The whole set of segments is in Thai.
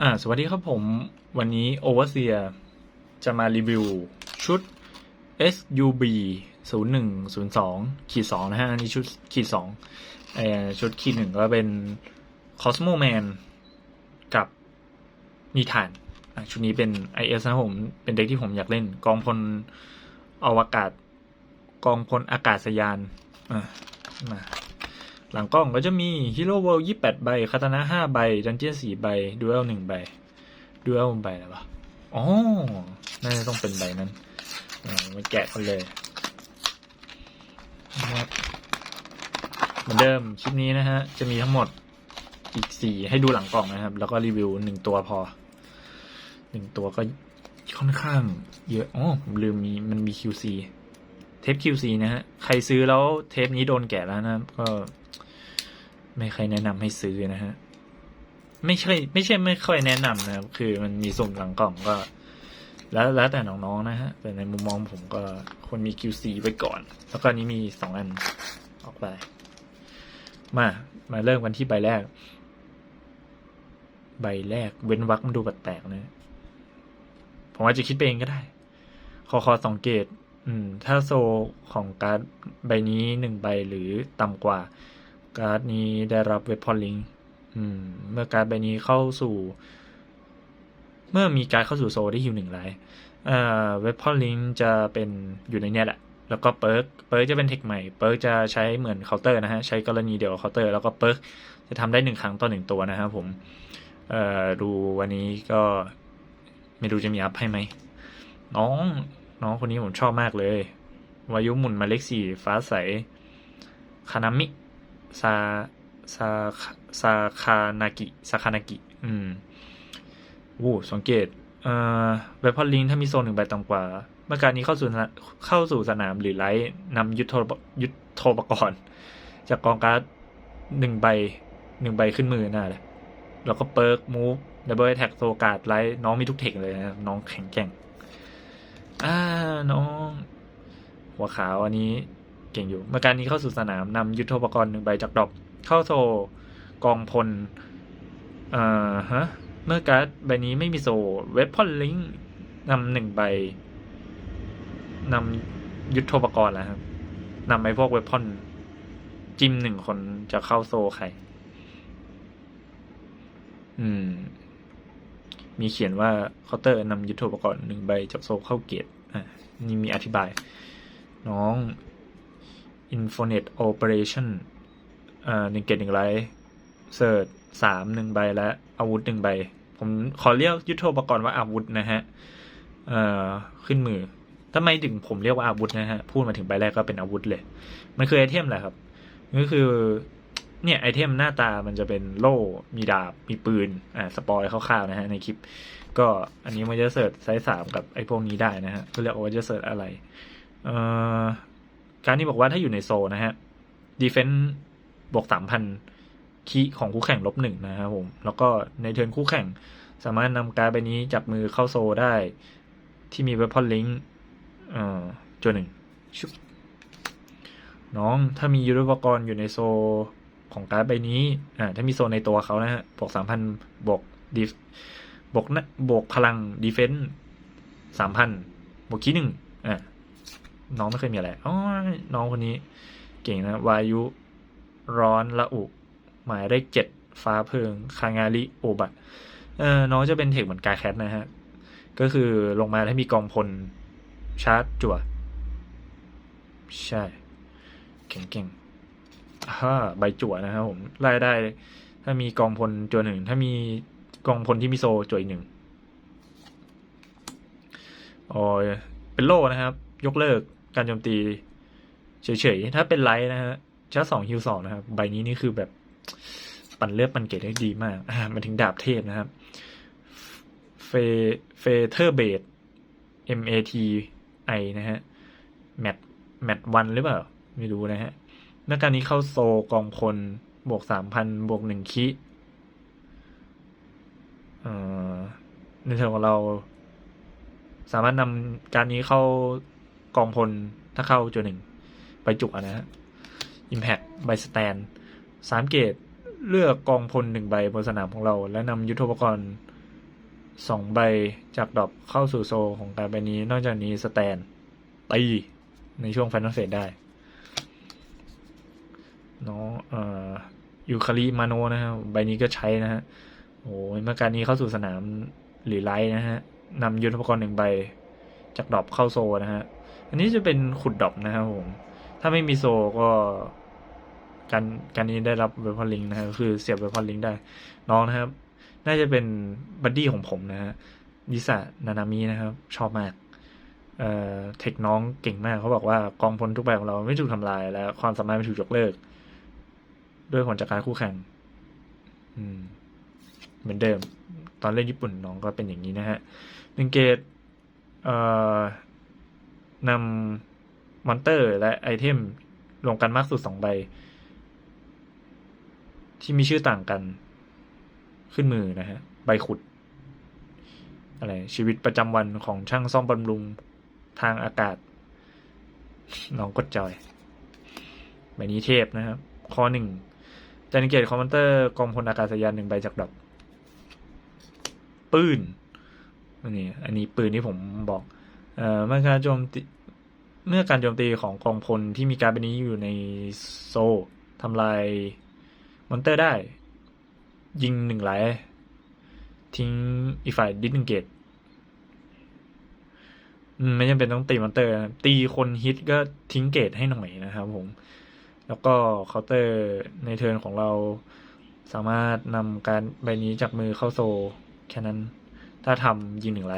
อ่าสวัสดีครับผมวันนี้ Overseer จะมารีวิวชุด SUB 0 1 0 2ขีด2นะฮะ อันนี้ชุดขีด2เอ่อชุดขีดหนึ่งก็เป็น Cosmo Man กับนิทาน ชุดนี้เป็น IS นะผม เป็นเด็กที่ผมอยากเล่น กองพลอวกาศ กองพลอากาศยานอะมา หลังกล้องก็จะมี Hero World 28 ใบ คาตานะ5ใบ ดันเจียน4ใบ ดูเอล1ใบ ดูเอลใบอะไรวะอ๋อ น่าจะต้องเป็นใบนั้นมาแกะกันเลยนะครับเหมือนเดิมคลิปนี้นะฮะ จะมีทั้งหมดอีก4ให้ดูหลังกล่องนะครับ แล้วก็รีวิว1ตัวพอ1ตัวก็ค่อนข้างเยอะอ๋อผมลืมมีมันมี QC เทป QC นะฮะ ใครซื้อแล้วเทปนี้โดนแกะแล้วนะก็ ไม่ค่อยแนะนำให้ซื้อนะฮะ ไม่ใช่ไม่ใช่ไม่ค่อยแนะนำนะครับ คือมันมีสุ่มหลังกล่องก็ แล้วแล้วแต่น้องๆนะฮะ แต่ในมุมมองผมก็ควรมี QC ไว้ก่อน แล้วก็นี้มีสองอันออกไป มา มาเริ่มกันที่ใบแรก ใบแรกเว้นวรรคมันดูแปลกๆนะผมอาจจะคิดไปเองก็ได้ขอขอสังเกต อืม ถ้าโซของการ์ดใบนี้หนึ่งใบหรือต่ำกว่า การ์ดนี้ได้รับเวพอนลิงเมื่อการ์ดใบนี้เข้าสู่ เมื่อมีการเข้าสู่โซได้ฮิวหนึ่งไลท์เอ่อเวพอนลิงจะเป็นอยู่ในเนี้ยแหละ แล้วก็เปิร์กเปิร์กจะเป็นเทคใหม่ เปิร์กจะใช้เหมือนเคาน์เตอร์นะฮะ ใช้กรณีเดียวกับเคาน์เตอร์ แล้วก็เปิร์กจะทำได้หนึ่งครั้งต่อหนึ่งตัวนะครับผมเอ่อดูวันนี้ก็ไม่รู้จะมีอัพให้ไหม น้องน้องคนนี้ผมชอบมากเลยวายุหมุนมาเลขสี่ฟ้าใสคานามิ ซาซาซาคานากิซาคานากิอืมวู้สังเกตเอ่อเวพอลิงถ้ามีโซนหนึ่งใบต่ำกว่าเมื่อการนี้เข้าสู่เข้าสู่สนามหรือไลท์นำยุทโธยุทโธปกรณ์จากกองการ์ดหนึ่งใบหนึ่งใบขึ้นมือน่าเลยแล้วก็เปิร์กมูฟดับเบิลแท็กโซการ์ดไลท์น้องมีทุกเทคเลยนะน้องแข็งแกร่งอ่าน้อง หัวขาวอันนี้ เก่งอยู่ เมื่อการนี้เข้าสู่สนามนำยุทโธปกรณ์หนึ่งใบจากดอปเข้าโซกองพลเอ่อฮะ เมื่อการ์ดใบนี้ไม่มีโซเวพอนลิงนำหนึ่งใบนำยุทธปกรณ์แล้วครับนำไอ้พวกเวพอนจิ้มหนึ่งคนจะเข้าโซใคร อืม มีเขียนว่าเคาน์เตอร์นำยุทธปกรณ์หนึ่งใบจากโซเข้าเกียรอะนี่มีอธิบาย น้อง Infonet Operation อ่าหนึ่งเกตหนึ่งไลท์เซิร์ชสามหนึ่งใบและอาวุธหนึ่งใบ ผมขอเรียกยุทโธปกรณ์ว่าอาวุธนะฮะ เอ่อ ขึ้นมือทำไมถึงผมเรียกว่าอาวุธนะฮะ พูดมาถึงใบแรกก็เป็นอาวุธเลย มันคือไอเทมแหละครับ ก็คือ เนี่ยไอเทมหน้าตามันจะเป็นโล่ มีดาบ มีปืน อ่า สปอยคร่าวๆนะฮะในคลิป ก็อันนี้มันจะเสิร์ชไซส์สามกับไอพวกนี้ได้นะฮะก็เรียกว่าจะเสิร์ชอะไร เอ่อ การที่บอกว่าถ้าอยู่ในโซนนะฮะดีเฟนต์บวกสามพันคีย์ของคู่แข่งลบหนึ่งนะครับผม แล้วก็ในเทิร์นคู่แข่ง สามารถนำการ์ดใบนี้จับมือเข้าโซได้ ที่มีเวพอนลิงก์เอ่อจนหนึ่งชุบน้องถ้ามียุทธปกรณ์อยู่ในโซของการ์ดใบนี้อ่าถ้ามีโซในตัวเขานะฮะบวกสามพันบวกดีบวกนะบวกพลังดีเฟนต์สามพันบวกคีย์หนึ่งอ่า น้องไม่เคยมีอะไรอ๋อน้องคนนี้เก่งนะ วายุ ร้อนละอุ หมายเลขเจ็ดฟ้าเพิง คางาริโอบะเออน้องจะเป็นเทคเหมือนกาแคทนะฮะ ก็คือลงมาถ้ามีกองพลชาร์จจั่ว ใช่ เก่งๆฮ่าใบจั่วนะครับผมไล่ได้ ถ้ามีกองพลจั่วหนึ่ง ถ้ามีกองพลที่มีโซจั่วอีกหนึ่งอ้ยเป็นโล่นะครับ ยกเลิก การโจมตีเฉยๆ ถ้าเป็นไลท์นะฮะชาร์จสองฮิวสองนะครับ ใบนี้นี่คือแบบ ปั่นเลือดปั่นเกรดได้ดีมาก อ่ามาถึงดาบเทพนะครับ เฟเฟเธอร์เบด M A T I นะฮะ แมตแมตวันหรือเปล่า ไม่รู้นะฮะเมื่อการนี้เข้าโซกองพลบวกสามพันบวกหนึ่งคิเอ่อในเชิงของเรา สามารถนำการนี้เข้า กองพลถ้าเข้าจุดหนึ่งไปจุกนะฮะ Impact ใบสแตนสามเกตเลือกกองพลหนึ่งใบบนสนามของเรา และนำยุทธปกรณ์สองใบจากดรอปเข้าสู่โซลของการใบนี้ นอกจากนี้สแตนตีในช่วงไฟนอลเฟสได้น้องเอ่อยูคาริมาโนนะฮะใบนี้ก็ใช้นะฮะโอ้ยเมื่อการนี้เข้าสู่สนามหรือไลท์นะฮะนำยุทธปกรณ์หนึ่งใบจากดรอปเข้าโซลนะฮะ อันนี้จะเป็นขุดดอปนะครับผม ถ้าไม่มีโซก็การการนี้ได้รับเวพอลิงนะฮะก็คือเสียบเวพอลิงได้ น้องนะครับ น่าจะเป็นบัดดี้ของผมนะฮะยิสะนานามินะครับ ชอบมากเอ่อเทคน้องเก่งมากเขาบอกว่ากองพลทุกใบของเราไม่ถูกทำลาย และความสามารถไม่ถูกยกเลิก ด้วยผลจากการคู่แข่ง อืม เหมือนเดิม ตอนเล่นญี่ปุ่นน้องก็เป็นอย่างนี้นะฮะหนึ่งเกตเอ่อ นำมอนเตอร์และไอเทมรวมกันมากสุดสองใบ ที่มีชื่อต่างกัน ขึ้นมือนะฮะ ใบขุด อะไร ชีวิตประจำวันของช่างซ่อมบำรุงทางอากาศน้องกดจอยใบนี้เทพนะครับ ข้อหนึ่งจันเกตคอมมานเตอร์กองพลอากาศยานหนึ่งใบจากดอกปืนอันนี้ อันนี้ปืนที่ผมบอก เอ่อเมื่อการโจมตีเมื่อการโจมตีของกองพลที่มีการดใบนี้อยู่ในโซทำลายมอนเตอร์ได้ ยิงหนึ่งไหลทิ้งอีกฝ่ายดิสหนึ่งเกตไม่จำเป็นต้องตีมอนเตอร์ ตีคนฮิตก็ทิ้งเกตให้หน่อยนะครับผม แล้วก็เคาน์เตอร์ในเทิร์นของเราสามารถนำการใบนี้จากมือเข้าโซ แค่นั้น ถ้าทำยิงหนึ่งไร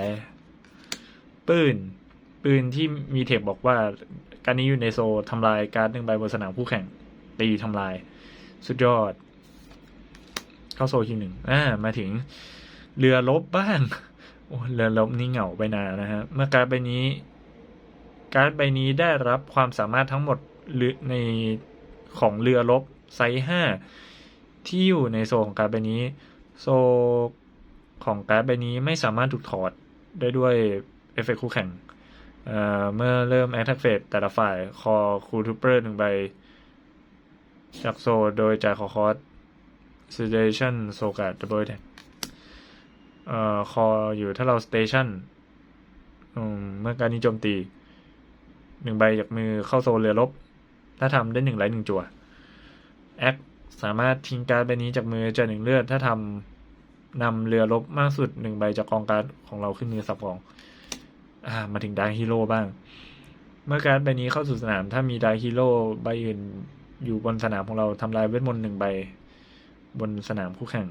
ปืน ปืนที่มีเทคบอกว่า การนี้อยู่ในโซทำลายการดหนึ่งใบบนสนามคู่แข่งตีทำลาย สุดยอด เข้าโซลทีหนึ่งอ่ามาถึงเรือลบบ้างโอ้เรือลบนี่เหงาไปนานนะฮะเมื่อการดใบนี้ การดใบนี้ได้รับความสามารถทั้งหมดหรือในของเรือรบไซส์ห้าที่อยู่ในโซของการดใบนี้ โซของการ์ดใบนี้ไม่สามารถถูกถอดได้ด้วย เอฟเฟกต์คู่แข่งเอ่อเมื่อเริ่มแอ t แทกเฟสแต่ละฝ่ายคอคูทูเปอร์หนึ่งใบจากโซโดยจ่ายคอคอส Station โซกาดดับเบิลแท็กเอ่อคออยู่ถ้าเราสเตชันเมื่อการนี้โจมตีหนึ่งใบจากมือเข้าโซเรือรบถ้าทำได้หนึ่งไหลหนึ่งจั่วแอคสามารถทิ้งการ์ดใบนี้จากมือจะหนึ่งเลือด ถ้าทำนำเรือรบมากสุดหนึ่งใบจากกองการ์ดของเราขึ้นมือสับกอง อ่ามาถึงดาร์ฮีโร่บ้าง เมื่อการใบนี้เข้าสู่สนาม ถ้ามีดาร์ฮีโร่ใบอื่นอยู่บนสนามของเราทำลายเวทมนต์หนึ่งใบบนสนามคู่แข่ง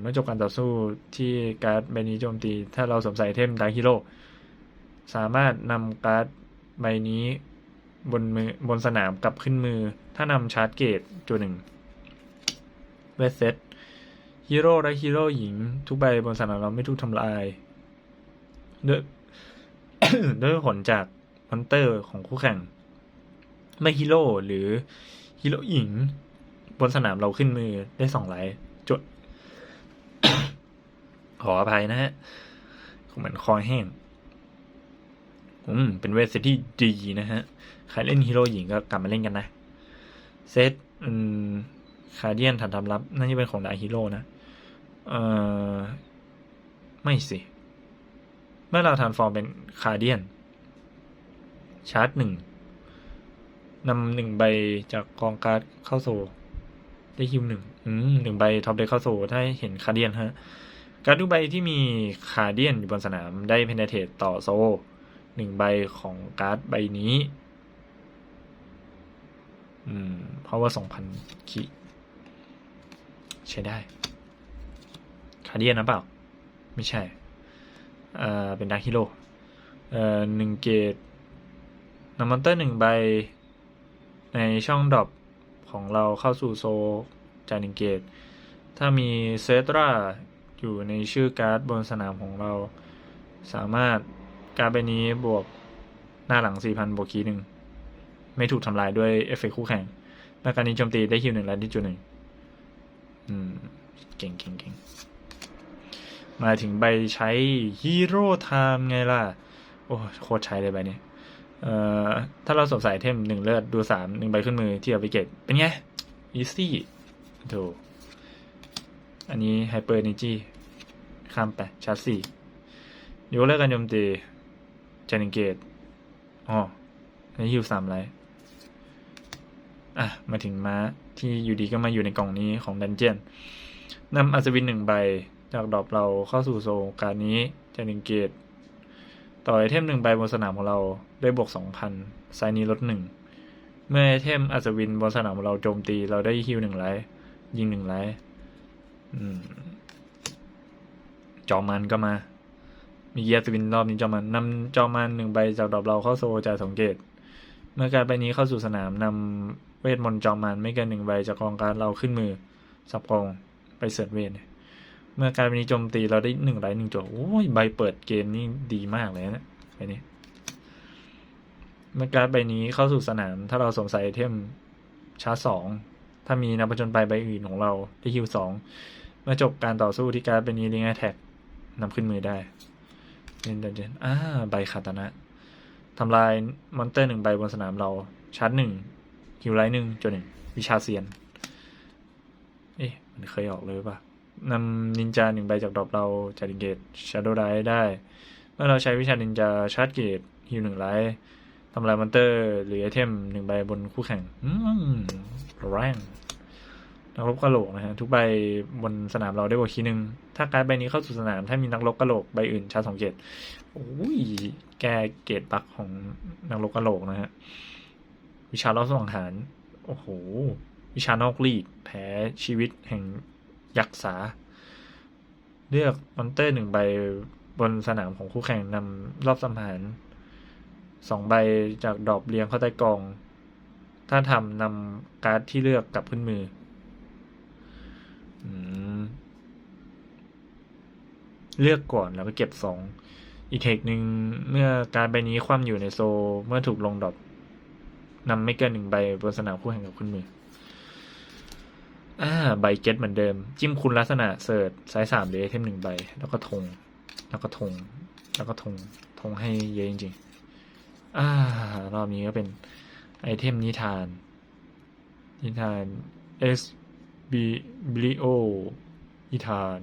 เมื่อจบการต่อสู้ที่การ์ดใบนี้โจมตี ถ้าเราสวมใส่เทมดาร์ฮีโร่สามารถนำการ์ดใบนี้บนมือบนสนามกลับขึ้นมือ ถ้านำชาร์จเกตจุดหนึ่งเวทเซตฮีโร่และฮีโร่หญิง ทุกใบบนสนามเราไม่ถูกทำลายด้วย ด้วยผลจากมอนเตอร์ของคู่แข่ง ไม่ฮีโร่หรือฮีโร่หญิง บนสนามเราขึ้นมือได้สองไลท์จดขออภัยนะฮะเหมือนคอแห้งอืม เป็นเวทเซตที่ดีนะฮะ ใครเล่นฮีโร่หญิงก็กลับมาเล่นกันนะ เซตอืมคาเดียนฐานทำรับ น่าจะเป็นของดาฮีโร่นะ เอ่อ ไม่สิ เมื่อเราทานฟอร์มเป็นคาเดียน ชาร์จหนึ่งนำหนึ่งใบจากกองการ์ดเข้าโซได้ฮิวหนึ่งหนึ่งใบท็อปเด็กเข้าโซถ้าเห็นคาเดียนฮะ การดทุกใบที่มีคาเดียนอยู่บนสนามได้เพนเทตต่อโซหนึ่งใบของการ์ดใบนี้ อืม เพราะว่าสองพันขีใช้ได้ คาเดียนนะเปล่า ไม่ใช่ เอ่อเป็นดาร์คฮิโร่เอ่อหนึ่งเกตนำมอนเตอร์หนึ่งใบ ในช่องดรอปของเราเข้าสู่โซจ่ายหนึ่งเกต ถ้ามีเซตราอยู่ในชื่อการ์ดบนสนามของเรา สามารถการ์ดใบนี้บวกหน้าหลัง 4,000 บวกคีย์หนึ่ง ไม่ถูกทำลายด้วยเอฟเฟกต์คู่แข่งเมื่อการนี้โจมตีได้ฮิวหนึ่งและที่จุดหนึ่งอืม เก่งเก่งเก่ง มาถึงใบใช้ฮีโร่ไทม์ไงล่ะ โอ้โคตรใช้เลยใบนี้ เอ่อ ถ้าเราสวมใส่ไอเทมหนึ่งเลือดดูสามหนึ่งใบขึ้นมือที่เอาไปเก็บเป็นไงอีซี่ถูอันนี้ไฮเปอร์เนจีข้ามไปชาร์จสี่ยกเลิกการโจมตีเจนิงเกตอ๋อนนี้ฮิวสามไรอะ มาถึงม้าที่อยู่ดีก็มาอยู่ในกล่องนี้ของดันเจียนนำอัศวินหนึ่งใบ จากดรอปเราเข้าสู่โซนการนี้เจนิเกต ต่อไอเทมหนึ่งใบบนสนามของเราได้บวกสองพันไซนี้ลดหนึ่งเมื่อไอเทมอัศวินบนสนามของเราโจมตีเราได้ฮิวหนึ่งไลท์ยิงหนึ่งไลท์จอมันก็มามีเยียร์สวินรอบนี้จอมันนำจอมันหนึ่งใบจากดอปเราเข้าโซจ่ายสองเกต เมื่อการใบนี้เข้าสู่สนามนำเวทมนต์จอมันไม่เกินหนึ่งใบจากกองการเราขึ้นมือสับกองไปเสิร์ฟเวท เมื่อการใบนี้โจมตีเราได้หนึ่งไลท์หนึ่งจั่วโอ้ยใบเปิดเกมนี่ดีมากเลยนะใบนี้เมื่อการใบนี้เข้าสู่สนาม ถ้าเราสวมใส่ไอเทมชาร์จสองถ้ามีนักผจญไปใบอื่นของเราได้ฮิวสองเมื่อจบการต่อสู้ที่การดเป็นนี้ลิงแท็กนำขึ้นมือได้เล่นดันเจนอ่าใบคาตานะทำลายมอนเตอร์หนึ่งใบบนสนามเราชาร์จหนึ่งฮิวไลท์หนึ่งจนหนึ่งวิชาเซียน เอ๊ะ มันเคยออกเลยป่ะ นำนินจาหนึ่งใบจากดรอปเราจากดิเกตชาร์โดไลท์ได้ เมื่อเราใช้วิชานินจาชาร์จเกตฮิวหนึ่งไลท์ทำลายมอนเตอร์ หรือไอเทมหนึ่งใบบนคู่แข่งอแรงนักรบกระโหลกนะฮะ ทุกใบบนสนามเราได้บวกคีหนึ่งถ้าการดใบนี้เข้าสู่สนาม ถ้ามีนักรบกระโหลกใบอื่นชาร์จสองเกตโอ้ยแกเกตบักของนักรบกระโหลกนะฮะ วิชาล้อสังหาร โอ้โห วิชานอกลีดแผลชีวิตแห่ง ยักษ์สาเลือกมอนเตอร์หนึ่งใบบนสนามของคู่แข่งนำรอบสังหารสองใบจากดอปเรียงเข้าใต้กอง ถ้าทำนำการ์ดที่เลือกกลับขึ้นมือเลือกก่อนแล้วก็เก็บสอง อีกเทคหนึ่งเมื่อการใบนี้คว่ำอยู่ในโซ เมื่อถูกลงดอปนำไม่เกินหนึ่งใบบนสนามคู่แข่งกับคุณมือ อ่าใบเก็ตเหมือนเดิม จิ้มคุณลักษณะเสิร์ชไซส์สามหรือไอเทมหนึ่งใบ แล้วก็ธงแล้วก็ธงแล้วก็ธงธงให้เยอะจริงๆอ่ารอบนี้ก็เป็นไอเทมนิทาน นิทาน S บิบลิโอนิทาน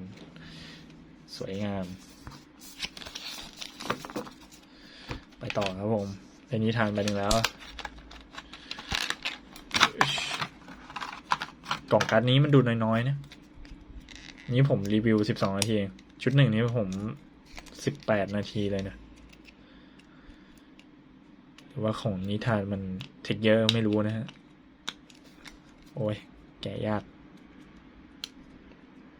สวยงาม ไปต่อครับผมเป็นนิทานไปหนึ่งแล้ว กล่องการ์ดนี้มันดูน้อยๆนะ นี้ผมรีวิวสิบสองนาที ชุดหนึ่งนี้ผมสิบแปดนาทีเลยนะหรือว่าของนิทานมันเทคเยอะไม่รู้นะฮะ โอ้ย แกะยาก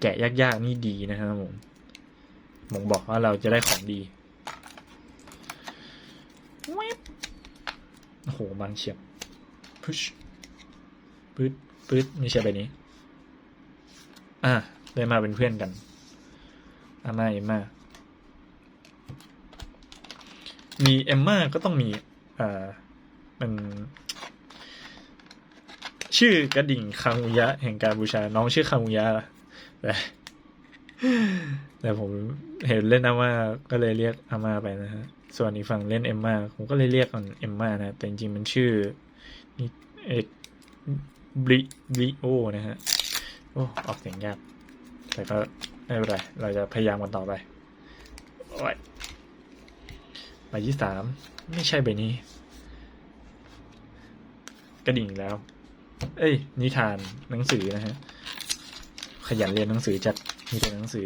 แกะยากๆนี่ดีนะครับผมผมบอกว่าเราจะได้ของดีโอ้โหบางเฉียบพุชปื๊ด ปื๊ดนี่ใช่ไปนี้ อะเลยมาเป็นเพื่อนกันอาม่าเอมมามีเอมมาก็ต้องมีอ่ามันชื่อกระดิ่งคามุยะ แห่งการบูชา น้องชื่อคามุยะแต่แต่ผมเห็นเล่นอาม่าก็เลยเรียกอาม่าไปนะฮะ ส่วนอีกฝั่งเล่นเอมมาผมก็เลยเรียกมันเอมมานะ แต่จริงๆมันชื่อนี่เอก บริบริโอนะฮะ โอ้ออกเสียงยาก แต่ก็ไม่เป็นไร เราจะพยายามกันต่อไปโอ้ยใบที่สามไม่ใช่ใบนี้ กระดิ่งแล้ว เอ้ย นิทานหนังสือนะฮะ ขยันเรียนหนังสือจัดมีแต่หนังสือ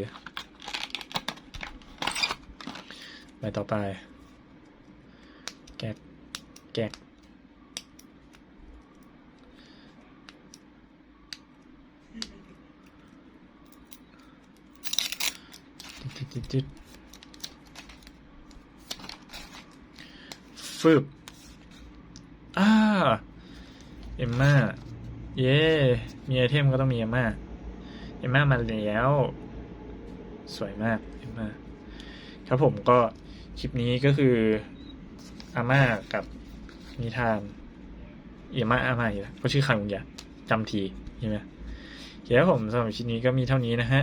ไปต่อไป แกะแกะ จิดจิดจิดฟืบอ่าเอ็มมาเย่มีไอเทมก็ต้องมีเอ็มมาเอ็มมามาแล้ว สวยมาก เอ็มมาครับผมก็คลิปนี้ก็คืออาม่ากับนิทาน เอ็มมาอาม่าอยู่แล้วก็ชื่อคังย่าจำทีใช่ไหมเคครับผมสำหรับคลิปนี้ก็มีเท่านี้นะฮะ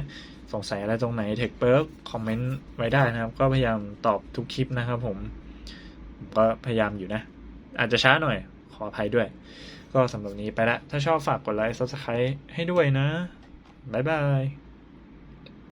สงสัยอะไรตรงไหนเทคเปิร์กคอมเมนต์ไว้ได้นะครับ ก็พยายามตอบทุกคลิปนะครับผมผมก็พยายามอยู่นะ อาจจะช้าหน่อยขออภัยด้วย ก็สำหรับนี้ไปละ ถ้าชอบฝากกดไลค์ Subscribe ให้ด้วยนะ บ๊ายบาย